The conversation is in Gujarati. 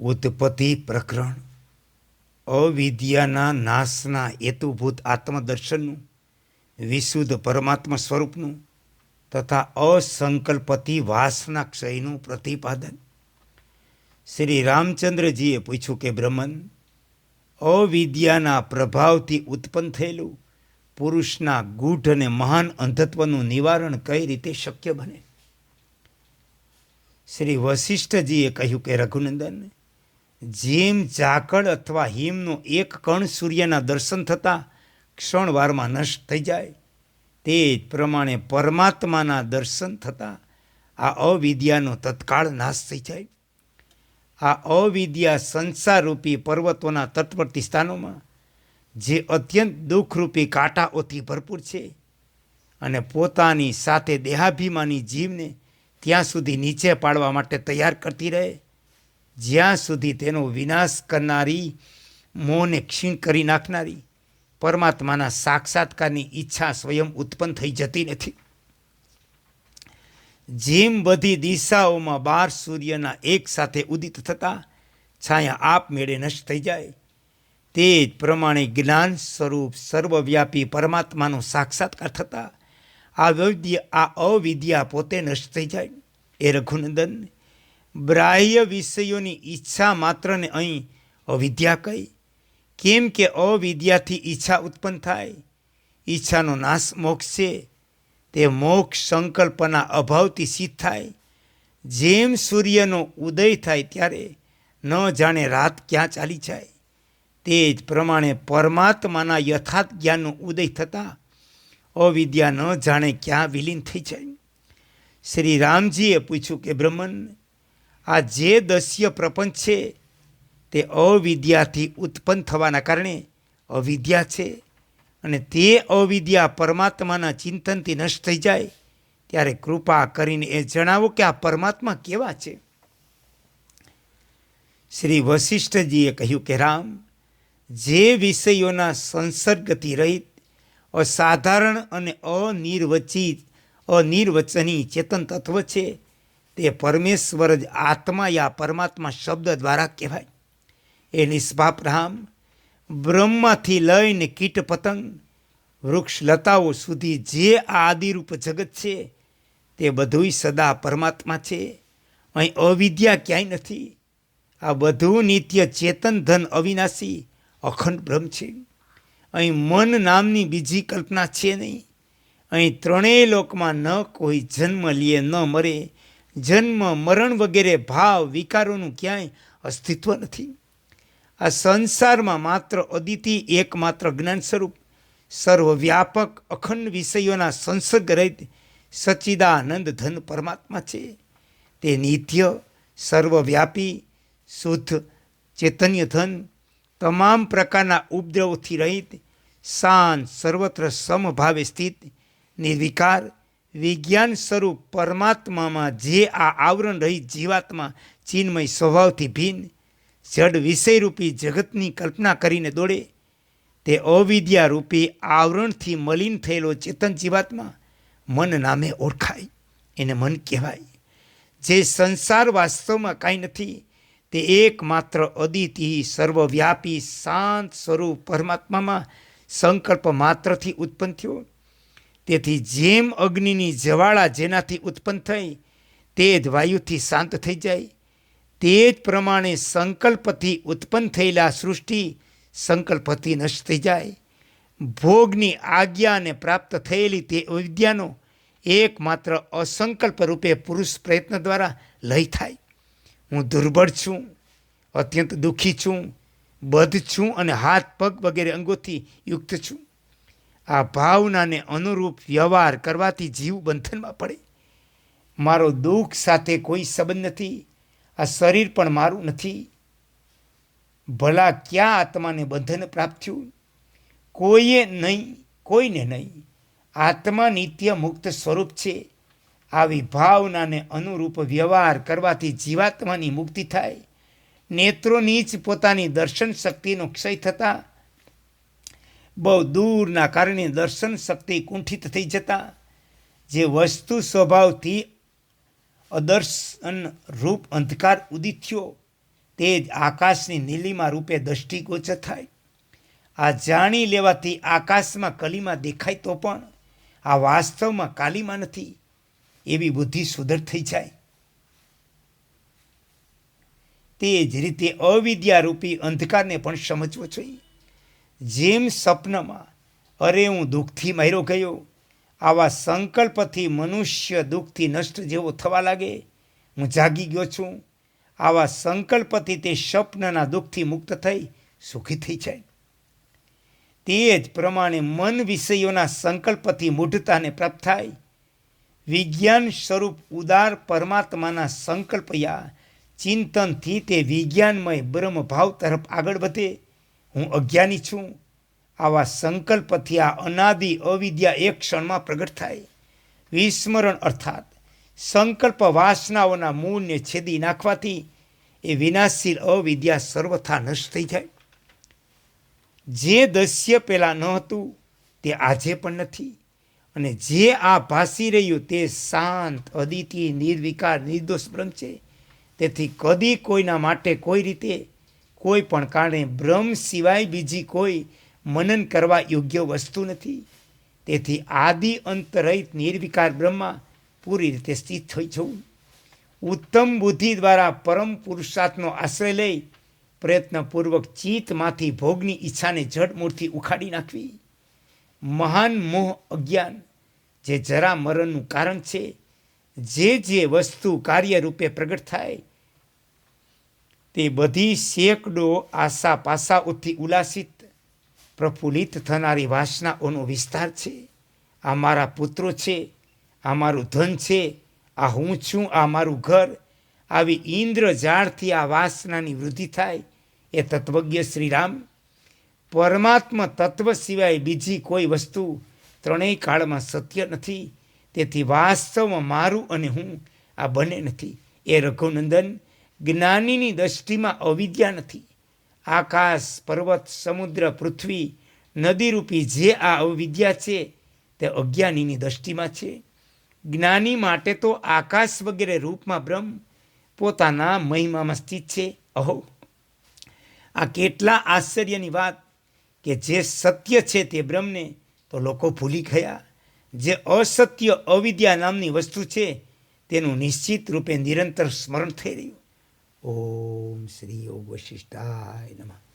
ઉત્પત્તિ પ્રકરણ. અવિદ્યાના નાશના હેતુભૂત આત્મદર્શનનું, વિશુદ્ધ પરમાત્મા સ્વરૂપનું તથા અસંકલ્પથી વાસના ક્ષયનું પ્રતિપાદન. શ્રી રામચંદ્રજીએ પૂછ્યું કે બ્રહ્મન, અવિદ્યાના પ્રભાવથી ઉત્પન્ન થયેલું પુરુષના ગૂઢ અને મહાન અંધત્વનું નિવારણ કઈ રીતે શક્ય બને? શ્રી વશિષ્ઠજીએ કહ્યું કે રઘુનંદન જેમ ઝાકળ અથવા હિમનો એક કણ સૂર્યના દર્શન થતાં ક્ષણવારમાં નષ્ટ થઈ જાય, તે જ પ્રમાણે પરમાત્માના દર્શન થતાં આ અવિદ્યાનો તત્કાળ નાશ થઈ જાય. આ અવિદ્યા સંસારરૂપી પર્વતોના તટવર્તી સ્થાનોમાં, જે અત્યંત દુઃખરૂપી કાંટાઓથી ભરપૂર છે અને પોતાની સાથે દેહાભિમાની જીવને ત્યાં સુધી નીચે પાડવા માટે તૈયાર કરતી રહે જ્યાં સુધી તેનો વિનાશ કરનારી મોહને ક્ષીણ કરી નાખનારી, પરમાત્માના સાક્ષાત્કારની ઈચ્છા સ્વયં ઉત્પન્ન થઈ જતી નથી. જેમ બધી દિશાઓમાં બાર સૂર્યના એક સાથે ઉદિત થતાં, છાયા આપમેળે નષ્ટ થઈ જાય. તે જ પ્રમાણે જ્ઞાન સ્વરૂપ સર્વવ્યાપી પરમાત્માનો સાક્ષાત્કાર થતાં, આ વૈદ્ય, આ અવિદ્યા પોતે નષ્ટ થઈ જાય. એ રઘુનંદન બાહ્ય વિષયોની ઈચ્છા માત્રને અહીં અવિદ્યા કહી. કેમ કે અવિદ્યાથી ઈચ્છા ઉત્પન્ન થાય. ઈચ્છાનો નાશ મોક્ષ છે. તે મોક્ષ સંકલ્પના અભાવથી સિદ્ધ થાય. જેમ સૂર્યનો ઉદય થાય ત્યારે ન જાણે રાત ક્યાં ચાલી જાય. તે જ પ્રમાણે પરમાત્માના યથાર્થ જ્ઞાનનો ઉદય થતાં અવિદ્યા ન જાણે ક્યાં વિલીન થઈ જાય. શ્રી રામજીએ પૂછ્યું કે બ્રહ્મન આ જે દસ્ય પ્રપંચ છે, તે અવિદ્યાથી ઉત્પન્ન થવાના કારણે અવિદ્યા છે. અને તે અવિદ્યા પરમાત્માના ચિંતનથી નષ્ટ થઈ જાય, ત્યારે કૃપા કરીને એ જણાવો કે આ પરમાત્મા કેવા છે. શ્રી વશિષ્ઠજીએ કહ્યું કે, રામ, જે વિષયોના સંસર્ગથી રહિત, અસાધારણ અને અનિર્વચિત અનિર્વચની ચેતન તત્વ છે તે પરમેશ્વર જ આત્મા યા પરમાત્મા શબ્દ દ્વારા કહેવાય. એ નિષ્પાપ રામ બ્રહ્માથી લઈને કીટ પતંગ વૃક્ષ સુધી જે આ આદિરૂપ જગત છે, તે બધુંય સદા પરમાત્મા છે. અહીં અવિદ્યા ક્યાંય નથી. આ બધું નિત્ય ચેતન, ધન, અવિનાશી, અખંડ બ્રહ્મ છે. અહીં મન નામની બીજી કલ્પના છે નહીં. અહીં ત્રણેય લોકમાં ન કોઈ જન્મ લે, ન મરે. જન્મ, મરણ વગેરે ભાવ, વિકારોનું ક્યાંય અસ્તિત્વ નથી. આ સંસારમાં માત્ર અદિતિ એકમાત્ર જ્ઞાન સ્વરૂપ, સર્વવ્યાપક અખંડ વિષયોના સંસર્ગ રહિત સચ્ચિદાનંદ ધન પરમાત્મા છે. તે નિત્ય, સર્વવ્યાપી, શુદ્ધ, ચૈતન્ય ધન તમામ પ્રકારના ઉપદ્રવથી રહિત, શાંત, સર્વત્ર સમભાવે સ્થિત, નિર્વિકાર વિજ્ઞાન સ્વરૂપ પરમાત્મામાં જે આ આવરણ રહી જીવાત્મા ચિન્મય સ્વભાવથી ભિન્ન, જડ વિષયરૂપી જગતની કલ્પના કરીને દોડે, તે અવિદ્યારૂપી આવરણથી મલિન થયેલો ચેતન જીવાત્મા મન નામે ઓળખાય, એને મન કહેવાય. જે સંસાર વાસ્તવમાં કાંઈ નથી, તે એકમાત્ર અદિતિ સર્વવ્યાપી શાંત સ્વરૂપ પરમાત્મામાં સંકલ્પ માત્રથી ઉત્પન્ન થયો. તેથી જેમ અગ્નિની જવાળા જેનાથી ઉત્પન્ન થઈ, તે જ વાયુથી શાંત થઈ જાય. તે જ પ્રમાણે સંકલ્પથી ઉત્પન્ન થયેલા સૃષ્ટિ સંકલ્પથી નષ્ટ થઈ જાય. ભોગની આજ્ઞાને પ્રાપ્ત થયેલી તે વિદ્યાનો એકમાત્ર અસંકલ્પ રૂપે પુરુષ પ્રયત્ન દ્વારા લય થાય. હું દુર્બળ છું, અત્યંત દુઃખી છું બધ છું અને હાથ પગ વગેરે અંગોથી યુક્ત છું. આ ભાવનાને અનુરૂપ વ્યવહાર કરવાથી જીવ બંધનમાં પડે. મારો દુઃખ સાથે કોઈ સંબંધ નથી. આ શરીર પણ મારું નથી. ભલા ક્યાં આત્માને બંધન પ્રાપ્ત થયું? કોઈએ નહીં, કોઈને નહીં. આત્મા નિત્ય મુક્ત સ્વરૂપ છે. આવી ભાવનાને અનુરૂપ વ્યવહાર કરવાથી જીવાત્માની મુક્તિ થાય. નેત્રોની જ પોતાની દર્શન શક્તિનો ક્ષય થતાં બહુ દૂરના કારણે દર્શન શક્તિ કુંઠિત થઈ જતા. જે વસ્તુ સ્વભાવથી અદર્શન રૂપ અંધકાર ઉદિત થયો, તે જ આકાશની નીલીમા રૂપે દષ્ટિગોચર થાય. આ જાણી લેવાથી આકાશમાં કલીમાં દેખાય તો પણ આ વાસ્તવમાં કાલીમાં નથી, એવી બુદ્ધિ સુધર થઈ જાય. તે જ રીતે અવિદ્યારૂપી અંધકારને પણ સમજવો જોઈએ. જેમ સપનમાં અરે હું દુઃખથી માર્યો ગયો, આવા સંકલ્પથી મનુષ્ય દુઃખથી નષ્ટ જેવો થવા લાગે, હું જાગી ગયો છું, આવા સંકલ્પથી તે સ્વપ્નના દુઃખથી મુક્ત થઈ, સુખી થઈ જાય. તે જ પ્રમાણે મન વિષયોના સંકલ્પથી મૂઢતાને પ્રાપ્ત થાય. વિજ્ઞાન સ્વરૂપ ઉદાર પરમાત્માના સંકલ્પયા ચિંતનથી તે વિજ્ઞાનમય બ્રહ્મભાવ તરફ આગળ વધે. હું અજ્ઞાની છું. આવા સંકલ્પથી આ અનાદિ અવિદ્યા એક ક્ષણમાં પ્રગટ થાય. વિસ્મરણ અર્થાત સંકલ્પ વાસનાઓના મૂળને છેદી નાખવાથી એ વિનાશીલ અવિદ્યા સર્વથા નષ્ટ થઈ જાય. જે દસ્ય પહેલાં ન હતું, તે આજે પણ નથી. અને જે આ ભાસી રહ્યું, તે શાંત, અદિતિ, નિર્વિકાર, નિર્દોષ બ્રહ્મ છે. તેથી કદી કોઈના માટે કોઈ રીતે કોઈ પણ કારણે બ્રહ્મ સિવાય બીજી કોઈ મનન કરવા યોગ્ય વસ્તુ નથી. તેથી આદિ અંતરહિત નિર્વિકાર બ્રહ્મા પૂરી રીતે સ્થિત થઈ જવું. ઉત્તમ બુદ્ધિ દ્વારા પરમ પુરુષાર્થનો આશ્રય લઈ પ્રયત્નપૂર્વક ચિત્તમાંથી ભોગની ઈચ્છાને જડમૂળથી ઉખાડી નાખવી. મહાન મોહ અજ્ઞાન જે જરા મરણનું કારણ છે. જે જે વસ્તુ કાર્ય રૂપે પ્રગટ થાય તે બધી સેંકડો આશા પાસાઓથી ઉલ્લાસિત, પ્રફુલ્લિત થનારી વાસનાઓનો વિસ્તાર છે. આ મારા પુત્રો છે, આ મારું ધન છે, આ હું છું, આ મારું ઘર. આવી ઇન્દ્રજાળથી આ વાસનાની વૃદ્ધિ થાય એ તત્વજ્ઞ શ્રીરામ. પરમાત્મા તત્વ સિવાય બીજી કોઈ વસ્તુ ત્રણેય કાળમાં સત્ય નથી. તેથી વાસ્તવમાં મારું અને હું આ બંને નથી. એ રઘુનંદન જ્ઞાનીની દ્રષ્ટિમાં અવિદ્યા નથી. આકાશ, પર્વત, સમુદ્ર, પૃથ્વી, નદીરૂપી જે આ અવિદ્યા છે, તે અજ્ઞાનીની દ્રષ્ટિમાં છે. જ્ઞાની માટે તો આકાશ વગેરે રૂપમાં બ્રહ્મ પોતાના મહિમામાં સ્થિત છે. અહો. આ કેટલા આશ્ચર્યની વાત કે જે સત્ય છે તે બ્રહ્મને તો લોકો ભૂલી ગયા. જે અસત્ય અવિદ્યા નામની વસ્તુ છે, તેનું નિશ્ચિત રૂપે નિરંતર સ્મરણ થઈ રહ્યું. ઓમ શ્રી યોગ વશિષ્ઠાય નમઃ